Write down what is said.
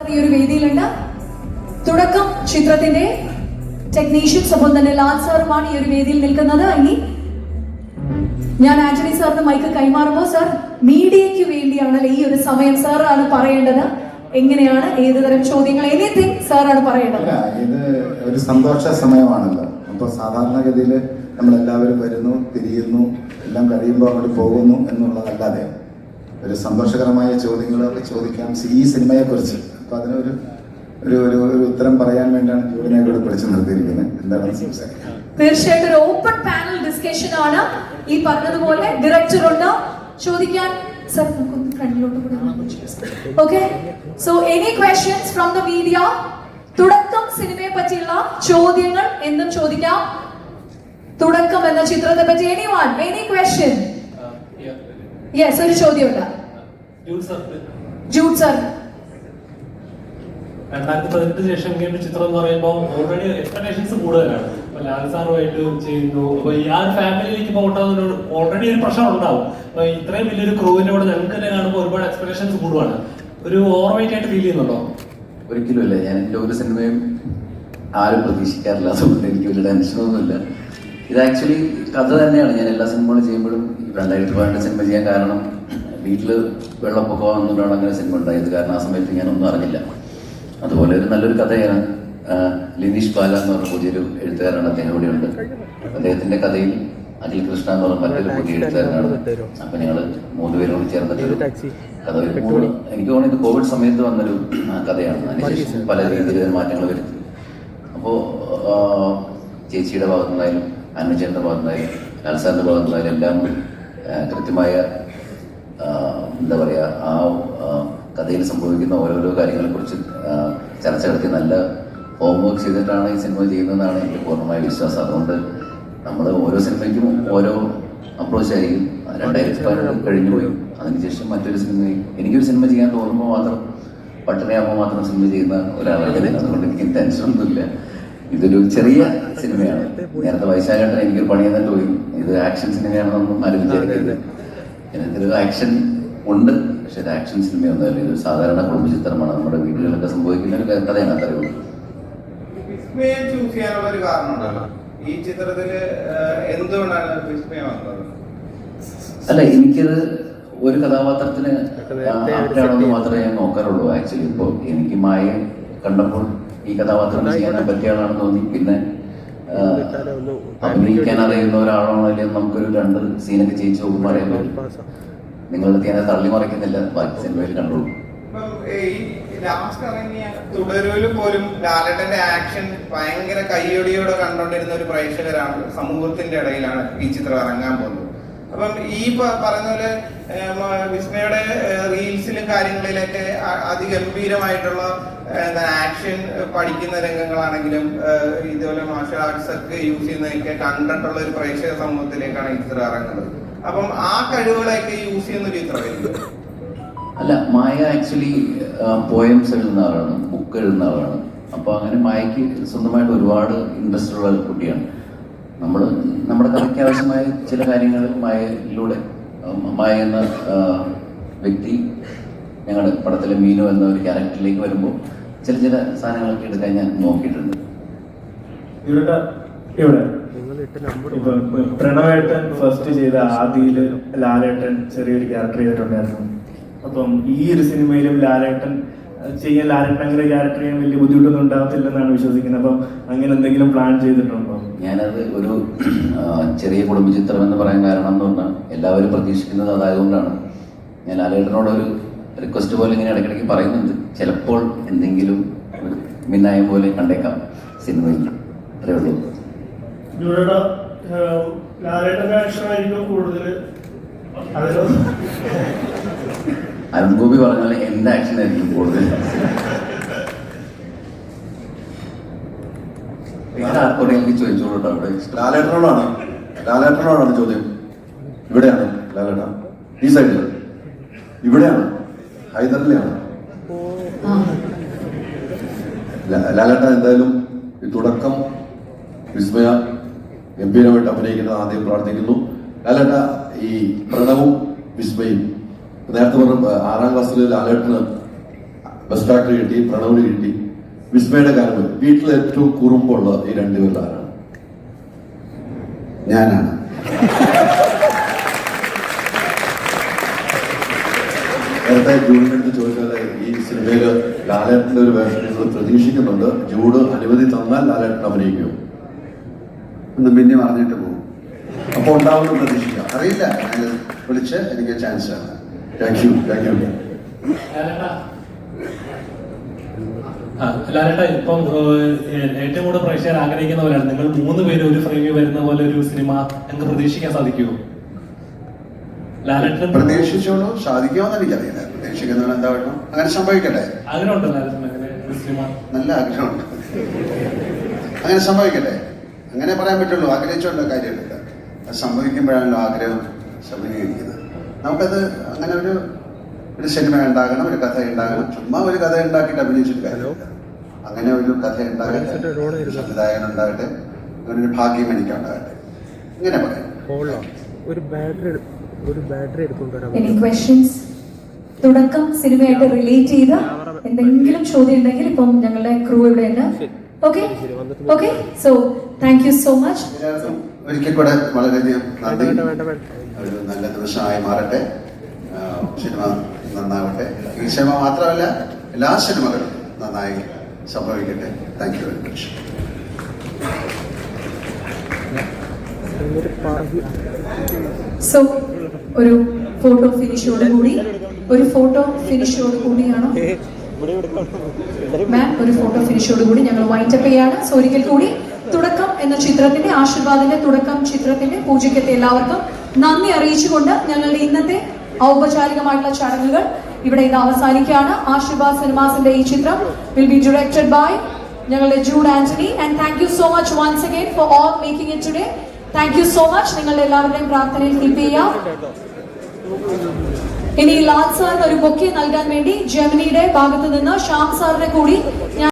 ഈ ഒരു വേദിയിലുണ്ട്. തുടക്കം ചിത്രത്തിന്റെ ടെക്നീഷ്യൻസ് ഒപ്പം തന്നെ ലാൽ സാറുമാണ് ഈ ഒരു വേദിയിൽ നിൽക്കുന്നത്. ഇനി ഞാൻ ആന്റണി സാറിന് മൈക്ക് കൈമാറുമ്പോൾ സാർ മീഡിയയ്ക്ക് വേണ്ടിയാണല്ലോ ഈ ഒരു സമയം സാറാണ് പറയേണ്ടത്? എങ്ങനെയാണ് ഏത് തരം ചോദ്യങ്ങൾ എനിത്തിങ് സാറാണ് പറയേണ്ടത്? ഇത് ഒരു സന്തോഷ സമയമാണല്ലോ. അപ്പോൾ സാധാരണഗതിയിൽ നമ്മളെല്ലാവരും വരുന്നു തിരിയുന്നു എല്ലാം കഴിയുമ്പോൾ അങ്ങോട്ട് പോകുന്നു എന്നുള്ളതല്ലാതെ ഒരു സന്തോഷകരമായ ചോദ്യങ്ങളൊക്കെ ചോദിക്കാം ഈ സിനിമയെക്കുറിച്ച് അപ്പോൾ അതിനൊരു ഒരു ഒരു ഒരു ഉത്തരം പറയാൻ വേണ്ടിയാണ് ജോലിനെ കൂടെ പിടിച്ചു നിർത്തിയിരിക്കുന്നത്. എന്താണ് തീർച്ചയായിട്ടും ഒരു ഓപ്പൺ പാനൽ ഡിസ്കഷൻ ആണ്. ഈ പറഞ്ഞതുപോലെ ഡയറക്ടർ ഉണ്ട്. ചോദിക്കാൻ സർ നമുക്കൊന്ന് ഫ്രണ്ടിലോട്ട് കൂടെ okay so any questions from the media Thudakkam സിനിമയെ പറ്റിയുള്ള ചോദ്യങ്ങൾ എന്നും ചോദിക്കാം. തുടക്കം എന്ന ചിത്രത്തെ പറ്റി any one any question yes ഒരു ചോദ്യമുണ്ട്. ജൂഡ് സർ രണ്ടായിരത്തി പതിനെട്ടിന് ശേഷം ഇങ്ങനെ ചിത്രം എന്ന് പറയുമ്പോൾ ഓൾറെഡി എക്സ്പെക്ടേഷൻസ് കൂടുതലാണ്. അപ്പൊ ലാൽ സാറുമായിട്ട് ചെയ്യുന്നു. അപ്പൊ ആ ഫാമിലിയിലേക്ക് പോകേണ്ടതിനോട് ഓൾറെഡി ഒരു പ്രഷർ ഉണ്ടാവും. അപ്പൊ ഇത്രയും വലിയൊരു ക്രൂവിന്റെ കൂടെ ഞങ്ങൾക്ക് തന്നെ കാണുമ്പോൾ ഒരുപാട് എക്സ്പെക്ടേഷൻസ് കൂടുവാണ്. ഒരു ഓവർവൈറ്റ് ആയിട്ട് ഫീൽ ചെയ്യുന്നുണ്ടോ? ഒരിക്കലുമില്ല ഞാൻ എന്റെ ഒരു സിനിമയും ആരും പ്രതീക്ഷിക്കാറില്ല. അതുകൊണ്ട് എനിക്ക് വലിയ ടെൻഷനൊന്നുമില്ല ഇത് ആക്ച്വലി കഥ തന്നെയാണ്. ഞാൻ എല്ലാ സിനിമകളും ചെയ്യുമ്പോഴും രണ്ടായിരത്തി പതിനെട്ട് സിനിമ ചെയ്യാൻ കാരണം വീട്ടിൽ വെള്ളപ്പൊക്കം എന്നുള്ളതാണ് അങ്ങനെ സിനിമ ഉണ്ടായത്. കാരണം ആ സമയത്ത് ഞാനൊന്നും അറിഞ്ഞില്ല. അതുപോലെ ഒരു നല്ലൊരു കഥയാണ് ലിനീഷ് ബാല എന്ന് പറഞ്ഞ പുതിയൊരു എഴുത്തുകാരാണ് അദ്ദേഹം ഉണ്ട് അദ്ദേഹത്തിന്റെ കഥയിൽ അഖിൽ കൃഷ്ണ എന്ന് പറഞ്ഞ മറ്റൊരു പുതിയ എഴുത്തുകാരനാണ്. അപ്പൊ ഞങ്ങൾ മൂന്നുപേരോട് ചേർന്നിട്ടൊരു കഥ ഒരു മൂന്ന് എനിക്ക് തോന്നുന്നു ഇത് കോവിഡ് സമയത്ത് വന്നൊരു കഥയാണ്. അതിനുശേഷം പല രീതിയിൽ മാറ്റങ്ങൾ വരുത്തി. അപ്പോൾ ചേച്ചിയുടെ ഭാഗത്തുനിന്നായാലും അനുജന്റെ ഭാഗത്തുനിന്നായാലും ലാൽസാറിന്റെ ഭാഗത്തുനിന്നായാലും എല്ലാം കൃത്യമായ എന്താ പറയുക ആ ആ, കഥയിൽ സംഭവിക്കുന്ന ഓരോരോ കാര്യങ്ങളെ കുറിച്ച് ചർച്ച നടത്തി നല്ല ഹോംവർക്ക് ചെയ്തിട്ടാണ് ഈ സിനിമ ചെയ്യുന്നതെന്നാണ് എനിക്ക് പൂർണമായ വിശ്വാസം. അതുകൊണ്ട് നമ്മൾ ഓരോ സിനിമയ്ക്കും ഓരോ അപ്രോച്ച് ആയിരിക്കും. രണ്ടായിരത്തി പതിനെട്ട് കഴിഞ്ഞു പോയി. അതിനുശേഷം മറ്റൊരു സിനിമ എനിക്കൊരു സിനിമ ചെയ്യാൻ തോന്നുമ്പോൾ മാത്രം പട്ടണയാകുമ്പോൾ മാത്രം സിനിമ ചെയ്യുന്ന ഒരാളാണ് അതുകൊണ്ട് എനിക്ക് ടെൻഷനൊന്നുമില്ല ഇതൊരു ചെറിയ സിനിമയാണ് നേരത്തെ വയസ്സായിട്ട് എനിക്കൊരു പണി തന്നിട്ട് പോയി. ഇത് ആക്ഷൻ സിനിമയാണെന്നൊന്നും ആരും വിചാരിക്കരുത്. എനിക്കൊരു ആക്ഷൻ ഉണ്ട്. പക്ഷെ ഒരു ആക്ഷൻ സിനിമയൊന്നുമല്ല ഇതൊരു സാധാരണ കുടുംബ ചിത്രമാണ്. നമ്മുടെ വീടുകളിലൊക്കെ സംഭവിക്കുന്ന ഒരു കഥയാണ് അത്രയുള്ളൂ വിസ്മയം ചൂസ് ചെയ്യാനുള്ള ഒരു കാരണം ഉണ്ടല്ലോ. ഈ ചിത്രത്തിൽ എന്തുകൊണ്ടാണ് വിസ്മയം വന്നത്? അല്ല എനിക്കത് ഒരു കഥാപാത്രത്തിന് ആപ്റ്റാണെന്ന് മാത്രമേ ഞാൻ നോക്കാറുള്ളൂ. ആക്ച്വലി ഇപ്പോൾ എനിക്ക് മായ കണ്ടപ്പോൾ ഈ കഥാപാത്രം ചെയ്യാൻ പറ്റിയ ആളാണെന്ന് തോന്നി. പിന്നെ ആ, അഭിനയിക്കാൻ അറിയുന്ന ഒരാളാണോ അല്ലെങ്കിൽ നമുക്കൊരു രണ്ട് സീനൊക്കെ ചെയ്യിച്ചു നോക്കുമ്പോൾ അറിയാൻ പറ്റും. നിങ്ങളുടെ തീരെ തള്ളി മറിക്കുന്നില്ല ബാക്കി സിനിമയിൽ കണ്ടോളൂ. തുടരൂൽ പോലും ലാലട്ടന്റെ ആക്ഷൻ ഭയങ്കര കയ്യൊടിയോടെ കണ്ടോണ്ടിരുന്ന ഒരു പ്രേക്ഷകരാണ് സമൂഹത്തിന്റെ ഇടയിലാണ് ഈ ചിത്രം ഇറങ്ങാൻ പോകുന്നത്. അപ്പം ഈ പറഞ്ഞ പോലെ വിസ്മയുടെ റീൽസിലും കാര്യങ്ങളിലൊക്കെ അതിഗംഭീരമായിട്ടുള്ള ആക്ഷൻ പഠിക്കുന്ന രംഗങ്ങളാണെങ്കിലും ഇതുപോലെ മാർഷൽ ആർട്സ് ഒക്കെ യൂസ് ചെയ്യുന്നതൊക്കെ കണ്ടിട്ടുള്ള ഒരു പ്രേക്ഷക സമൂഹത്തിലേക്കാണ് ഈ ചിത്രം ഇറങ്ങുന്നത്. അപ്പം ആ കഴിവുകളൊക്കെ യൂസ് ചെയ്യുന്ന ഒരു ചിത്രമായിരിക്കും അല്ല മായ ആക്ച്വലി പോയംസ് എഴുതുന്ന ആളാണ് ബുക്ക് എഴുതുന്ന ആളാണ്. അപ്പോൾ അങ്ങനെ മായക്ക് സ്വന്തമായിട്ട് ഒരുപാട് ഇൻട്രസ്റ്റ് ഉള്ള ഒരു കുട്ടിയാണ്. നമ്മൾ നമ്മുടെ കഥയ്ക്ക് ആവശ്യമായ ചില കാര്യങ്ങൾ മായയിലൂടെ മായ എന്ന വ്യക്തി ഞങ്ങളുടെ പടത്തിലെ മീനു എന്ന ഒരു ക്യാരക്ടറിലേക്ക് വരുമ്പോൾ ചില ചില സാധനങ്ങളൊക്കെ എടുക്കാൻ ഞാൻ നോക്കിയിട്ടുണ്ട്. ഇവിടെ ഇവിടെ. പ്രണവേട്ടൻ ഫസ്റ്റ് ചെയ്ത ആദിയിൽ ലാലേട്ടൻ ചെറിയൊരു ക്യാരക്ടർ ചെയ്തിട്ടുണ്ടായിരുന്നു. അപ്പം ഈ ഒരു സിനിമയിലും ലാലേട്ടൻ ചെയ്യാൻ ലാലേട്ടൻ അങ്ങനെ ക്യാരക്ടർ ചെയ്യാൻ വലിയ ബുദ്ധിമുട്ടൊന്നും ഉണ്ടാകത്തില്ലെന്നാണ് വിശ്വസിക്കുന്നത്. അപ്പം അങ്ങനെ എന്തെങ്കിലും പ്ലാൻ ചെയ്തിട്ടുണ്ടോ? ഞാനത് ഒരു ചെറിയ കുടുംബ ചിത്രം എന്ന് പറയാൻ കാരണം എന്ന് പറഞ്ഞാൽ എല്ലാവരും പ്രതീക്ഷിക്കുന്നത് അതായതുകൊണ്ടാണ്. ഞാൻ ലാലേട്ടനോട് ഒരു റിക്വസ്റ്റ് പോലെ ഇങ്ങനെ ഇടയ്ക്കിടയ്ക്ക് പറയുന്നുണ്ട്. ചിലപ്പോൾ എന്തെങ്കിലും മിന്നായ മിന്നായം പോലെ കണ്ടേക്കാം സിനിമയിൽ. അത്രേ ഉള്ളൂ. ലാലേട്ടന്റെ ആക്ഷനായിരിക്കും കൂടുതൽ അതിലോ ഗോപി പറഞ്ഞ പോലെ എന്റെ ആക്ഷൻ ആയിരിക്കും കൂടുതൽ വേറെ ആർക്കും എനിക്ക് ചോദിച്ചോളൂ അവിടെ? ലാലേട്ടനോടാണ്. ലാലേട്ടനോടാണ് ചോദ്യം. ഇവിടെയാണ് ലാലേട്ട. ഈ സൈഡിൽ ഇവിടെയാണ്. ഹൈദറിലെയാണ് ലാലേട്ട എന്തായാലും ഈ തുടക്കം വിസ്മയ ഗംഭീരമായിട്ട് അഭിനയിക്കുന്നത് ആദ്യം പ്രാർത്ഥിക്കുന്നു. ലാലേട്ട ഈ പ്രണവും വിസ്മയും. നേരത്തെ പറഞ്ഞ ആറാം ക്ലാസ്സിൽ ലാലേട്ടന് ബസ് ആക്ടർ കിട്ടി പ്രണവിന് കിട്ടി. വിസ്മയുടെ കാര്യം വീട്ടിൽ ഏറ്റവും കുറുമ്പുള്ള ഈ രണ്ടുപേരിൽ ആരാണ്? ഞാനാണ്. നേരത്തെ ജൂഡിന്റെ അടുത്ത് ചോദിച്ചാൽ ഈ സിനിമയിൽ ലാലേട്ടന്റെ ഒരു വേഷം നിങ്ങൾ പ്രതീക്ഷിക്കുന്നുണ്ട്. ജൂഡ് അനുമതി തന്നാൽ ലാലേട്ടൻ അഭിനയിക്കും ഒന്ന് പിന്നെ പറഞ്ഞിട്ട് പോകും. അപ്പൊ ഉണ്ടാവുമെന്ന് പ്രതീക്ഷിക്കാം. അറിയില്ല. വിളിച്ച് എനിക്ക് ചാൻസ് ആണ്. താങ്ക് യു താങ്ക് യു ലാലേട്ടാ. ഇപ്പം ഏറ്റവും കൂടുതൽ പ്രേക്ഷകർ ആഗ്രഹിക്കുന്നവരാണ് നിങ്ങൾ മൂന്ന് പേര് ഒരു ഫ്രെയിമിൽ വരുന്ന പോലെ ഒരു സിനിമ ഞങ്ങൾക്ക് പ്രതീക്ഷിക്കാൻ സാധിക്കുമോ ലാലേട്ടൻ പ്രതീക്ഷിച്ചോളൂ. സാധിക്കുമെന്ന് എനിക്കറിയില്ല. പ്രതീക്ഷിക്കുന്നവർ എന്താ വേണം അങ്ങനെ സംഭവിക്കട്ടെ. ആഗ്രഹമുണ്ടോ ലാലേട്ടൻ അങ്ങനെ ഒരു സിനിമ നല്ല ആഗ്രഹമുണ്ട്. അങ്ങനെ സംഭവിക്കട്ടെ. അങ്ങനെ പറയാൻ പറ്റുള്ളൂ. ആഗ്രഹിച്ചുകൊണ്ട് കാര്യമില്ല. അത് സംഭവിക്കുമ്പോഴാണല്ലോ ആഗ്രഹം സമന്വയിക്കുന്നത് നമുക്കത് അങ്ങനെ ഒരു ഒരു സിനിമ ഉണ്ടാകണം ഒരു കഥ ഉണ്ടാകണം. ചുമ്മാ ഒരു കഥ ഉണ്ടാക്കിയിട്ട് അഭിനയിച്ചിട്ട് കാര്യമില്ല. അങ്ങനെ ഒരു കഥ ഉണ്ടാകട്ടെ. സംവിധായകൻ ഉണ്ടാകട്ടെ. അങ്ങനെ ഒരു ഭാഗ്യം എനിക്ക് ഉണ്ടാകട്ടെ. ഇങ്ങനെ പറയാം. ഒരു ബാറ്ററി ഒരു ബാറ്ററി എടുത്തുകൊണ്ട് തുടക്കം സിനിമയായിട്ട് റിലേറ്റ് ചെയ്ത എന്തെങ്കിലും ചോദ്യം ഉണ്ടെങ്കിൽ ഇപ്പം ഞങ്ങളുടെ ക്രൂ ഇവിടെ ഉണ്ട്. Okay okay so thank you so much ഒരിക്കൽ കൂടെ വളരെയധികം നന്ദി. ഒരു നല്ല ദിവസമായി മാറട്ടെ. സിനിമ നന്നാവട്ടെ. ഈ സിനിമ മാത്രമല്ല എല്ലാ സിനിമകളും നന്നായി സംഭവിക്കട്ടെ. Thank you very much so ഒരു ഫോട്ടോ ഫിനിഷോട് കൂടി ഒരു ഫോട്ടോ ഫിനിഷോട് കൂടിയാണ്. മാം ഒരു ഫോട്ടോ ഫിനിഷോട് കൂടി ഞങ്ങൾ വൈൻഡപ്പ് ചെയ്യാണ്. സോ ഒരിക്കൽ കൂടി തുടക്കം. എന്ന ചിത്രത്തിന്റെ ആശീർവാദിന്റെ തുടക്കം ചിത്രത്തിന്റെ പൂജയ്ക്കെത്തി. എല്ലാവർക്കും നന്ദി അറിയിച്ചുകൊണ്ട് ഞങ്ങളുടെ ഇന്നത്തെ ഔപചാരികമായിട്ടുള്ള ചടങ്ങുകൾ ഇവിടെ ഇന്ന് അവസാനിക്കുകയാണ്. ആശീർവാദ് സിനിമാസിന്റെ ഈ ചിത്രം വിൽ ബി ഡയറക്റ്റഡ് ബൈ ഞങ്ങളുടെ Jude Antony. And thank you so much once again for all making it today thank you so much നിങ്ങളുടെ എല്ലാവരുടെയും പ്രാർത്ഥനയിൽ കീപ്പ് ചെയ്യാം ഇനി ലാൽ സാറിന് ഒരു ബൊക്കെ നൽകാൻ വേണ്ടി ജർമ്മനിയുടെ ഭാഗത്ത് നിന്ന് ഷാം സാറിനെ കൂടി